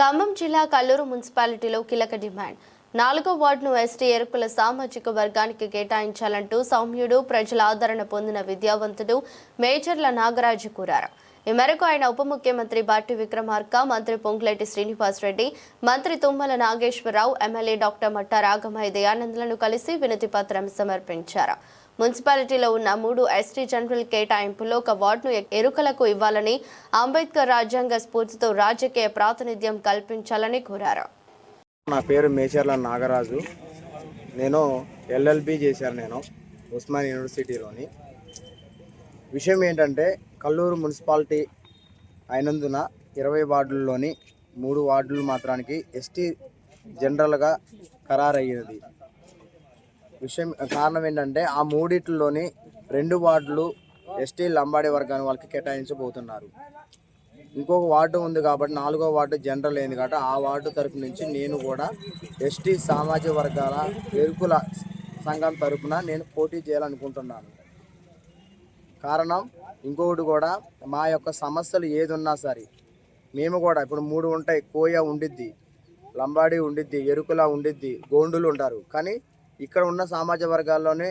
ఖమ్మం జిల్లా కల్లూరు మున్సిపాలిటీలో కీలక డిమాండ్. నాలుగో వార్డును ఎస్టీ ఎరుకుల సామాజిక వర్గానికి కేటాయించాలంటూ సౌమ్యుడు ప్రజల ఆదరణ పొందిన విద్యావంతుడు మేజర్ల నాగరాజు కోరారు. ఈ మేరకు ఆయన ఉప ముఖ్యమంత్రి బాటి విక్రమార్క మంత్రి పొంగులేటి శ్రీనివాసరెడ్డి మంత్రి తుమ్మల నాగేశ్వరరావు ఎమ్మెల్యే డాక్టర్ మట్టా రాగమయ్య దయానందులను కలిసి వినతి పత్రం సమర్పించారు. మున్సిపాలిటీలో ఉన్న మూడు ఎస్టీ జనరల్ కేటాయింపులో ఒక వార్డును ఎరుకలకు ఇవ్వాలని అంబేద్కర్ రాజ్యాంగ స్ఫూర్తితో రాజకీయ ప్రాతినిధ్యం కల్పించాలని కోరారు. నా పేరు మేచర్ల నాగరాజు. నేను ఎల్ఎల్బి చేశాను నేను ఉస్మాన్ యూనివర్సిటీలోని. విషయం ఏంటంటే కల్లూరు మున్సిపాలిటీ అయినందున ఇరవై వార్డుల్లోని మూడు వార్డులు మాత్రానికి ఎస్టీ జనరల్గా ఖరారయ్యేది. విషయం కారణం ఏంటంటే ఆ మూడిట్లోని రెండు వార్డులు ఎస్టీ లంబాడి వర్గాన్ని వాళ్ళకి కేటాయించబోతున్నారు. ఇంకొక వార్డు ఉంది కాబట్టి నాలుగో వార్డు జనరల్ అయింది కాబట్టి ఆ వార్డు తరపు నుంచి నేను కూడా ఎస్టీ సామాజిక వర్గాల ఎరుకుల సంఘం తరపున నేను పోటీ చేయాలనుకుంటున్నాను. కారణం ఇంకొకటి కూడా మా యొక్క సమస్యలు ఏది ఉన్నా సరే మేము కూడా ఇప్పుడు మూడు ఉంటాయి కోయ ఉండిద్ది లంబాడి ఉండిద్ది ఎరుకుల ఉండిద్ది గోండులు ఉంటారు. కానీ ఇక్కడ ఉన్న సామాజిక వర్గాల్లోనే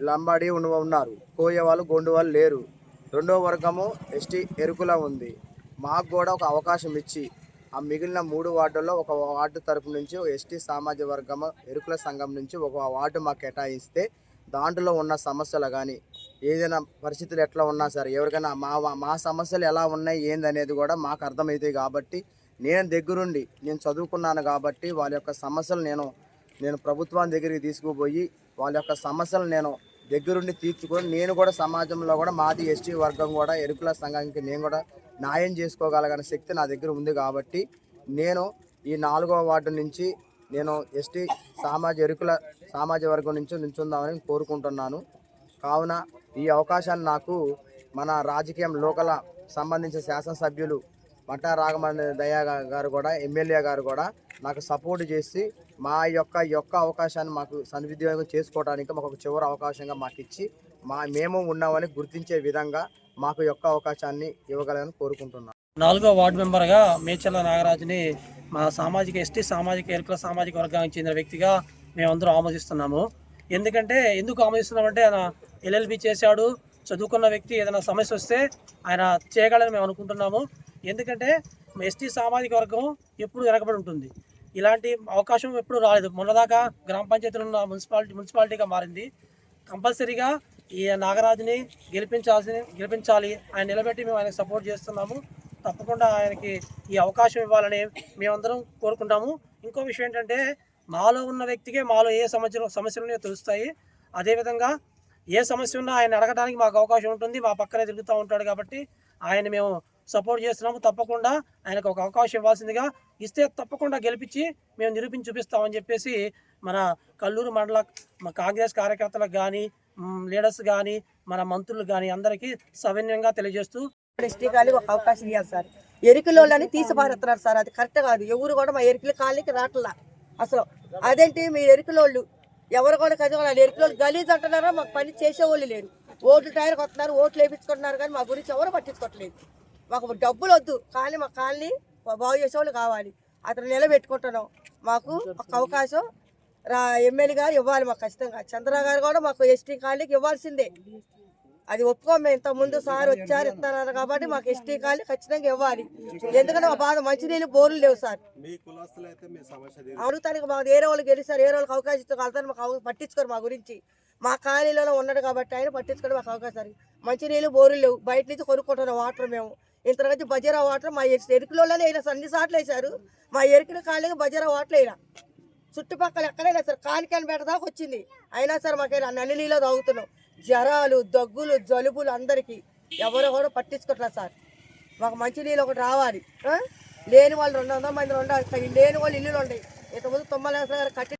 లంబాడి ఉన్న ఉన్నారు. కోయ వాళ్ళు వాళ్ళు లేరు. రెండో వర్గము ఎస్టీ ఎరుకుల ఉంది. మాకు కూడా ఒక అవకాశం ఇచ్చి ఆ మిగిలిన మూడు వార్డుల్లో ఒక వార్డు తరపు నుంచి ఎస్టీ సామాజిక వర్గం ఎరుకుల సంఘం నుంచి ఒక వార్డు మాకు కేటాయిస్తే దాంట్లో ఉన్న సమస్యలు కానీ ఏదైనా పరిస్థితులు ఎట్లా ఉన్నా సరే ఎవరికైనా మా మా సమస్యలు ఎలా ఉన్నాయి ఏందనేది కూడా మాకు అర్థమవుతాయి కాబట్టి నేను దగ్గరుండి నేను చదువుకున్నాను కాబట్టి వాళ్ళ యొక్క సమస్యలు నేను నేను ప్రభుత్వం దగ్గరికి తీసుకుపోయి వాళ్ళ యొక్క సమస్యలు నేను దగ్గరుండి తీర్చుకొని నేను కూడా సమాజంలో కూడా మాది ఎస్టీ వర్గం కూడా ఎరుకుల సంఘానికి నేను కూడా న్యాయం చేసుకోగలగని శక్తి నా దగ్గర ఉంది కాబట్టి నేను ఈ నాలుగవ వార్డు నుంచి నేను ఎస్టీ సామాజిక ఎరుకుల సామాజిక వర్గం నుంచి నుంచుందామని కోరుకుంటున్నాను. కావున ఈ అవకాశాన్ని నాకు మన రాజకీయం లోకల సంబంధించిన శాసనసభ్యులు మట్టా రాఘమని దయా గారు కూడా ఎమ్మెల్యే గారు కూడా నాకు సపోర్ట్ చేసి మా యొక్క యొక్క అవకాశాన్ని మాకు సన్వినియోగం చేసుకోవడానికి మాకు ఒక చివరి అవకాశంగా మాకు ఇచ్చి మా మేము ఉన్నామని గుర్తించే విధంగా మాకు యొక్క అవకాశాన్ని ఇవ్వగలని కోరుకుంటున్నాను నాలుగో వార్డు మెంబర్గా మేచల్ల నాగరాజుని మా సామాజిక ఎస్టీ సామాజిక ఎరుకల సామాజిక వర్గానికి చెందిన వ్యక్తిగా మేమందరం ఆమోదిస్తున్నాము. ఎందుకంటే ఎందుకు ఆమోదిస్తున్నామంటే ఆయన ఎల్ఎల్బి చేశాడు చదువుకున్న వ్యక్తి ఏదైనా సమస్య వస్తే ఆయన చేయగలని మేము అనుకుంటున్నాము. ఎందుకంటే ఎస్టీ సామాజిక వర్గం ఎప్పుడు వెనకబడి ఉంటుంది. ఇలాంటి అవకాశం ఎప్పుడు రాలేదు. మొన్నదాకా గ్రామ పంచాయతీలో ఉన్న మున్సిపాలిటీ మున్సిపాలిటీగా మారింది. కంపల్సరీగా ఈ నాగరాజుని గెలిపించాల్సి గెలిపించాలి. ఆయన నిలబెట్టి మేము ఆయనకు సపోర్ట్ చేస్తున్నాము. తప్పకుండా ఆయనకి ఈ అవకాశం ఇవ్వాలని మేమందరం కోరుకుంటాము. ఇంకో విషయం ఏంటంటే మాలో ఉన్న వ్యక్తికే మాలో ఏ సమస్యలు సమస్యలు తెలుస్తాయి. అదేవిధంగా ఏ సమస్య ఉన్నా ఆయన అడగడానికి మాకు అవకాశం ఉంటుంది. మా పక్కనే తిరుగుతూ ఉంటాడు కాబట్టి ఆయన మేము సపోర్ట్ చేస్తున్నాము తప్పకుండా. ఆయనకు ఒక అవకాశం ఇవ్వాల్సిందిగా ఇస్తే తప్పకుండా గెలిపించి మేము నిరూపించి చూపిస్తామని చెప్పేసి మన కల్లూరు మండల కాంగ్రెస్ కార్యకర్తలకు కానీ లీడర్స్ కానీ మన మంత్రులు కానీ అందరికీ సవినయంగా తెలియజేస్తూ ఎస్టీ కానీ ఒక అవకాశం ఇవ్వాలి సార్. ఎరికలోళ్ళని తీసిపారుతున్నారు సార్. అది కరెక్ట్ కాదు. ఎవరు కూడా మా ఎరికల కాళ్ళకి రాట్లా. అసలు అదేంటి మీ ఎరికలోళ్ళు? ఎవరు కూడా చదవాలి ఎరికలోళ్ళు గలీజ్ అంటున్నారా? మాకు పని చేసేవాళ్ళు లేరు. ఓట్లు టైర్కి వస్తున్నారు ఓట్లు వేయించుకుంటున్నారు కానీ మా గురించి ఎవరు పట్టించుకోవట్లేదు. మాకు డబ్బులు వద్దు కానీ మా కాలనీ బాగు చేసేవాళ్ళు కావాలి. అతను నిలబెట్టుకుంటున్నాం. మాకు ఒక అవకాశం రా ఎమ్మెల్యే గారు ఇవ్వాలి మాకు ఖచ్చితంగా. చంద్ర గారు కూడా మాకు ఎస్టీ కాలనీకి ఇవ్వాల్సిందే. అది ఒప్పుకోము ఇంత ముందు సార్ వచ్చారు ఇస్తున్నారు కాబట్టి మాకు ఎస్టీ కాలనీ ఖచ్చితంగా ఇవ్వాలి. ఎందుకంటే మా బాధ మంచినీళ్ళు బోర్లు లేవు సార్. అడుగుతానికి మాకు వేరే వాళ్ళు గెలిస్తారు వేరే వాళ్ళకి అవకాశం ఇస్తే వెళ్తారు మాకు పట్టించుకోరు మా గురించి. మా కాలనీలో ఉన్నాడు కాబట్టి ఆయన పట్టించుకోవడం మాకు అవకాశం మంచినీళ్ళు బోర్లు లేవు. బయట నుంచి కొనుక్కుంటున్నాం వాటర్ మేము. ఇంతకంటే బజారా వాటర్ మా ఎరుకులోనే అయినా అన్ని సార్లు వేశారు. మా ఎరుకుల కాళ్ళకి బజారా వాటర్ అయినా చుట్టుపక్కల ఎక్కడైనా సరే కానికాని బెట దాకా వచ్చింది. అయినా సరే మాకు నన్ను నీళ్ళు తాగుతున్నాం. జ్వరాలు దగ్గులు జలుబులు అందరికీ ఎవరు కూడా పట్టించుకోవట్లేదు సార్. మాకు మంచి నీళ్ళు ఒకటి రావాలి. లేని వాళ్ళు రెండు వందల మంది రెండు లేని వాళ్ళు ఇల్లులు ఉంటాయి ఇంతకుముందు తొమ్మిది గారు కట్టి